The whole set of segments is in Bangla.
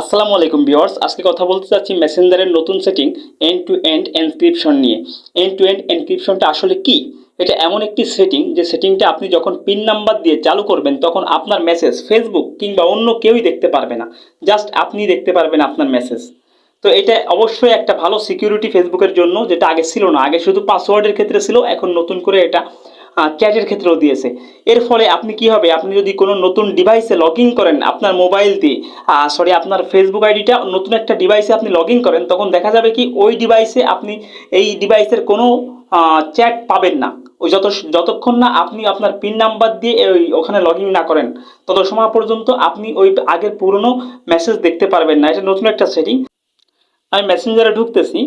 আসসালামু আলাইকুম ভিউয়ার্স, আজকে কথা বলতে চাচ্ছি মেসেঞ্জারের নতুন setting end to end encryption নিয়ে। এন্ড টু এন্ড এনক্রিপশনটা আসলে কি? এটা এমন একটি সেটিং যে সেটিংটা আপনি যখন পিন নাম্বার দিয়ে চালু করবেন, তখন আপনার মেসেজ ফেসবুক কিংবা অন্য কেউই দেখতে পারবে না। জাস্ট আপনি দেখতে পারবেন আপনার মেসেজ তো এটা অবশ্যই একটা ভালো সিকিউরিটি ফেসবুকের জন্য, যেটা আগে ছিল না। আগে শুধু পাসওয়ার্ডের ক্ষেত্রে ছিল, এখন নতুন করে এটা চ্যাটের ক্ষেত্রেও দিয়েছে। এর ফলে আপনি কি হবে? আপনি যদি কোনো নতুন ডিভাইসে লগ করেন আপনার মোবাইল দিয়ে সরি আপনার ফেসবুক আইডিটা নতুন একটা ডিভাইসে আপনি লগ করেন, তখন দেখা যাবে কি ওই ডিভাইসে আপনি এই ডিভাইসের কোনো চ্যাট পাবেন না। ওই যত, যতক্ষণ না আপনি আপনার পিন নাম্বার দিয়ে ওই, ওখানে লগ না করেন, তত সময় পর্যন্ত আপনি ওই আগের পুরনো মেসেজ দেখতে পারবেন না। এটা নতুন একটা সেটিং আমি মেসেঞ্জারে ঢুকতেছি।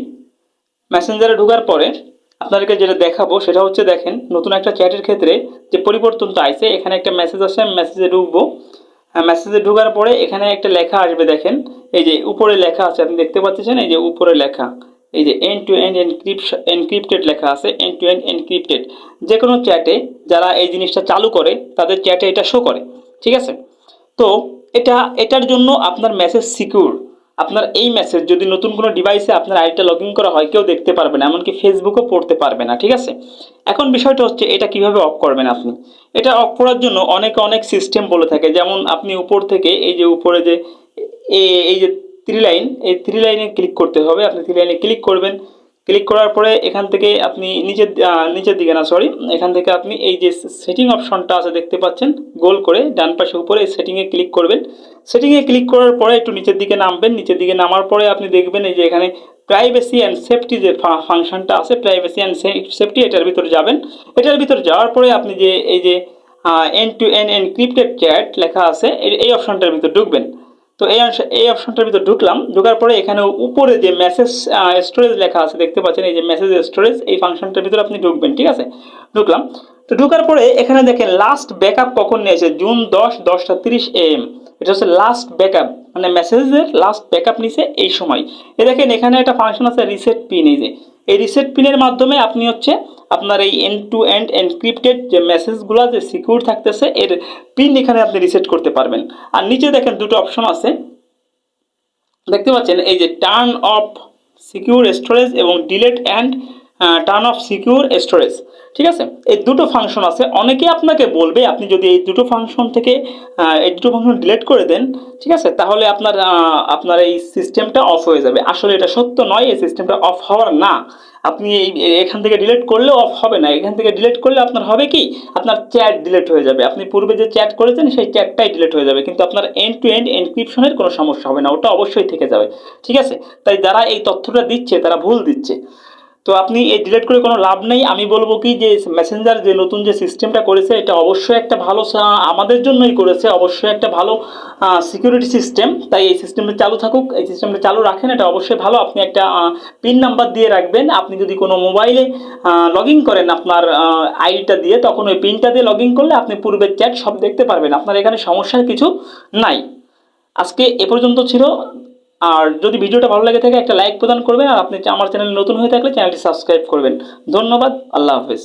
মেসেঞ্জারে ঢোকার পরে আপনাদেরকে যেটা দেখাবো সেটা হচ্ছে দেখেন, নতুন একটা চ্যাটের ক্ষেত্রে যে পরিবর্তনটা আসছে এখানে একটা মেসেজ আসে আমি মেসেজে ঢুকবো। মেসেজে ঢোকার পরে এখানে একটা লেখা আসবে দেখেন, এই যে উপরে লেখা আছে, আপনি দেখতে পাচ্ছেন, এই যে উপরে লেখা। এই যে end to end encryption encrypted লেখা আছে এন্ড টু এন্ড এনক্রিপ্টেড যে কোনো চ্যাটে যারা এই জিনিসটা চালু করে, তাদের চ্যাটে এটা শো করে, ঠিক আছে? তো এটা, এটার জন্য আপনার মেসেজ সিকিউর আপনার এই মেসেজ যদি নতুন কোনো ডিভাইসে আপনার আইডিটা লগ ইন করা হয়, কেউ দেখতে পারবে না, এমনকি ফেসবুকও পড়তে পারবে না, ঠিক আছে? এখন বিষয়টা হচ্ছে, এটা কীভাবে অফ করবেন আপনি? এটা অফ করার জন্য অনেক অনেক সিস্টেম বলে থাকে, যেমন আপনি উপর থেকে এই যে উপরে যে এই যে থ্রি লাইন এই থ্রি লাইনে ক্লিক করতে হবে, আপনি থ্রি লাইনে ক্লিক করবেন ক্লিক করার পরে এখান থেকে আপনি নিচের নিচের দিকে না সরি এখান থেকে আপনি এই যে সেটিং অপশনটা আছে দেখতে পাচ্ছেন, গোল করে ডান পাশে উপরে এই সেটিংয়ে ক্লিক করবেন। সেটিংয়ে ক্লিক করার পরে একটু নিচের দিকে নামবেন, নিচের দিকে নামার পরে আপনি দেখবেন এই যে এখানে প্রাইভেসি অ্যান্ড সেফটি যে ফাংশনটা আছে প্রাইভেসি অ্যান্ড সেফটি এটার ভিতরে যাবেন। এটার ভিতরে যাওয়ার পরে আপনি যে, এই যে end to end encrypted chat লেখা আছে, এই অপশনটার ভিতরে ঢুকবেন। তো এই এই অপশনটার ভিতরে ঢুকলাম। ঢোকার পরে এখানে উপরে যে মেসেজ স্টোরেজ লেখা আছে, দেখতে পাচ্ছেন এই যে মেসেজ স্টোরেজ এই ফাংশনটার ভিতরে আপনি ঢুকবেন, ঠিক আছে? ঢুকলাম। তো ঢুকার পরে এখানে দেখেন লাস্ট ব্যাকআপ কখন নিয়েছে? জুন দশ, দশটা তিরিশ এম এটা হচ্ছে লাস্ট ব্যাকআপ মানে মেসেজের লাস্ট ব্যাকআপ নিছে এই সময়। এ দেখেন, এখানে একটা ফাংশন আছে রিসেট পিন এই যে। এই রিসেট পিনের মাধ্যমে আপনি হচ্ছে আপনার এই এন্ড টু এন্ড এনক্রিপ্টেড যে মেসেজগুলো যে সিকিউর থাকতেছে, এর পিন এখানে আপনি রিসেট করতে পারবেন। আর নিচে দেখেন দুটো অপশন আছে। দেখতে পাচ্ছেন, এই যে টার্ন অফ সিকিউর স্টোরেজ এবং delete and turn off secure storage ঠিক আছে? এই দুটো ফাংশন আছে। অনেকে আপনাকে বলবে, আপনি যদি এই দুটো ফাংশন থেকে এই দুটো ফাংশন ডিলেট করে দেন, ঠিক আছে? তাহলে আপনার আপনার এই সিস্টেমটা অফ হয়ে যাবে। আসলে এটা সত্য নয়, এই সিস্টেমটা অফ হওয়ার না। আপনি এই এখান থেকে ডিলিট করলেও অফ হবে না। এখান থেকে ডিলিট করলে আপনার হবে কি? আপনার চ্যাট ডিলেট হয়ে যাবে। আপনি পূর্বে যে চ্যাট করেছেন, সেই চ্যাটটাই ডিলেট হয়ে যাবে। কিন্তু আপনার এন্ড টু এন্ড এনক্রিপশনের কোনো সমস্যা হবে না। ওটা অবশ্যই থেকে যাবে। ঠিক আছে? তাই যারা এই তথ্যটা দিচ্ছে, তারা ভুল দিচ্ছে। তো আপনি এই ডিলিট করে কোনো লাভ নেই। আমি বলব কি যে মেসেঞ্জার যে নতুন যে সিস্টেমটা করেছে, এটা অবশ্যই একটা ভালো আমাদের জন্যই করেছে। অবশ্যই একটা ভালো সিকিউরিটি সিস্টেম তাই এই সিস্টেমটা চালু থাকুক। এই সিস্টেমটা চালু রাখেন। এটা অবশ্যই ভালো। আপনি একটা পিন নাম্বার দিয়ে রাখবেন। আপনি যদি কোনো মোবাইলে লগ ইন করেন আপনার আইডিটা দিয়ে, তখন ওই পিনটা দিয়ে লগ ইন করলে আপনি পূর্বের চ্যাট সব দেখতে পারবেন। আপনার এখানে সমস্যার কিছু নাই। আজকে এ পর্যন্ত ছিল। আর যদি ভিডিওটা ভালো লাগে থাকে একটা লাইক প্রদান করবেন আর আপনি আমার চ্যানেল নতুন হয়ে থাকলে চ্যানেলটি সাবস্ক্রাইব করবেন। ধন্যবাদ, আল্লাহ হাফেজ।